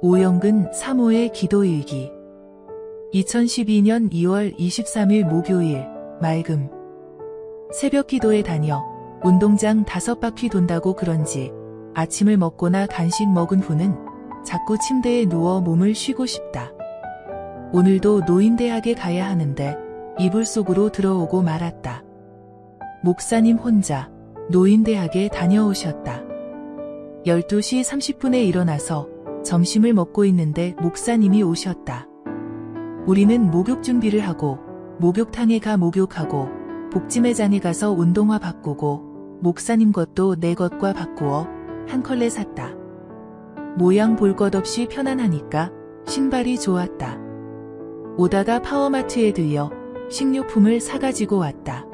오영근 사모의 기도일기 2012년 2월 23일 목요일 맑음 새벽 기도에 다녀 운동장 다섯 바퀴 돈다고 그런지 아침을 먹거나 간식 먹은 후는 자꾸 침대에 누워 몸을 쉬고 싶다. 오늘도 노인대학에 가야 하는데 이불 속으로 들어오고 말았다. 목사님 혼자 노인대학에 다녀오셨다. 12시 30분에 일어나서 점심을 먹고 있는데 목사님이 오셨다. 우리는 목욕 준비를 하고 목욕탕에 가 목욕하고 복지매장에 가서 운동화 바꾸고 목사님 것도 내 것과 바꾸어 한 컬레 샀다. 모양 볼 것 없이 편안하니까 신발이 좋았다. 오다가 파워마트에 들려 식료품을 사가지고 왔다.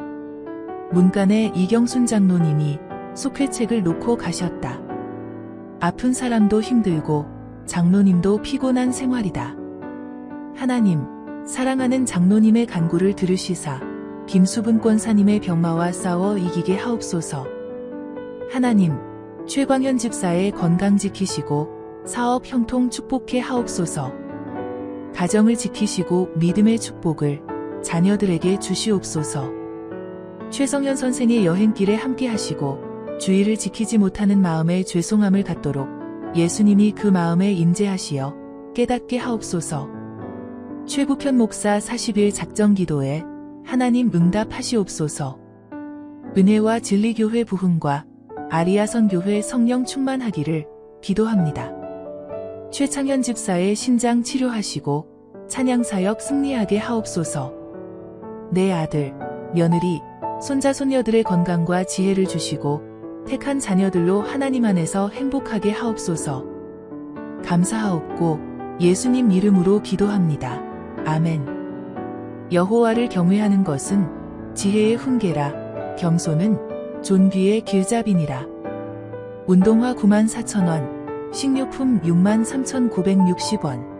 문간에 이경순 장로님이 속회책을 놓고 가셨다. 아픈 사람도 힘들고 장로님도 피곤한 생활이다. 하나님, 사랑하는 장로님의 간구를 들으시사 김수분 권사님의 병마와 싸워 이기게 하옵소서. 하나님, 최광현 집사의 건강 지키시고 사업 형통 축복해 하옵소서. 가정을 지키시고 믿음의 축복을 자녀들에게 주시옵소서. 최성현 선생의 여행길에 함께 하시고 주의를 지키지 못하는 마음에 죄송함을 갖도록 예수님이 그 마음에 임재하시어 깨닫게 하옵소서. 최국현 목사 40일 작정 기도에 하나님 응답하시옵소서. 은혜와 진리교회 부흥과 아리아 선교회 성령 충만하기를 기도합니다. 최창현 집사의 신장 치료하시고 찬양사역 승리하게 하옵소서. 내 아들, 며느리, 손자 손녀들의 건강과 지혜를 주시고 택한 자녀들로 하나님 안에서 행복하게 하옵소서. 감사하옵고 예수님 이름으로 기도합니다. 아멘. 여호와를 경외하는 것은 지혜의 훈계라 겸손은 존귀의 길잡이니라. 운동화 9만 4천 원, 식료품 6만 3천 960원.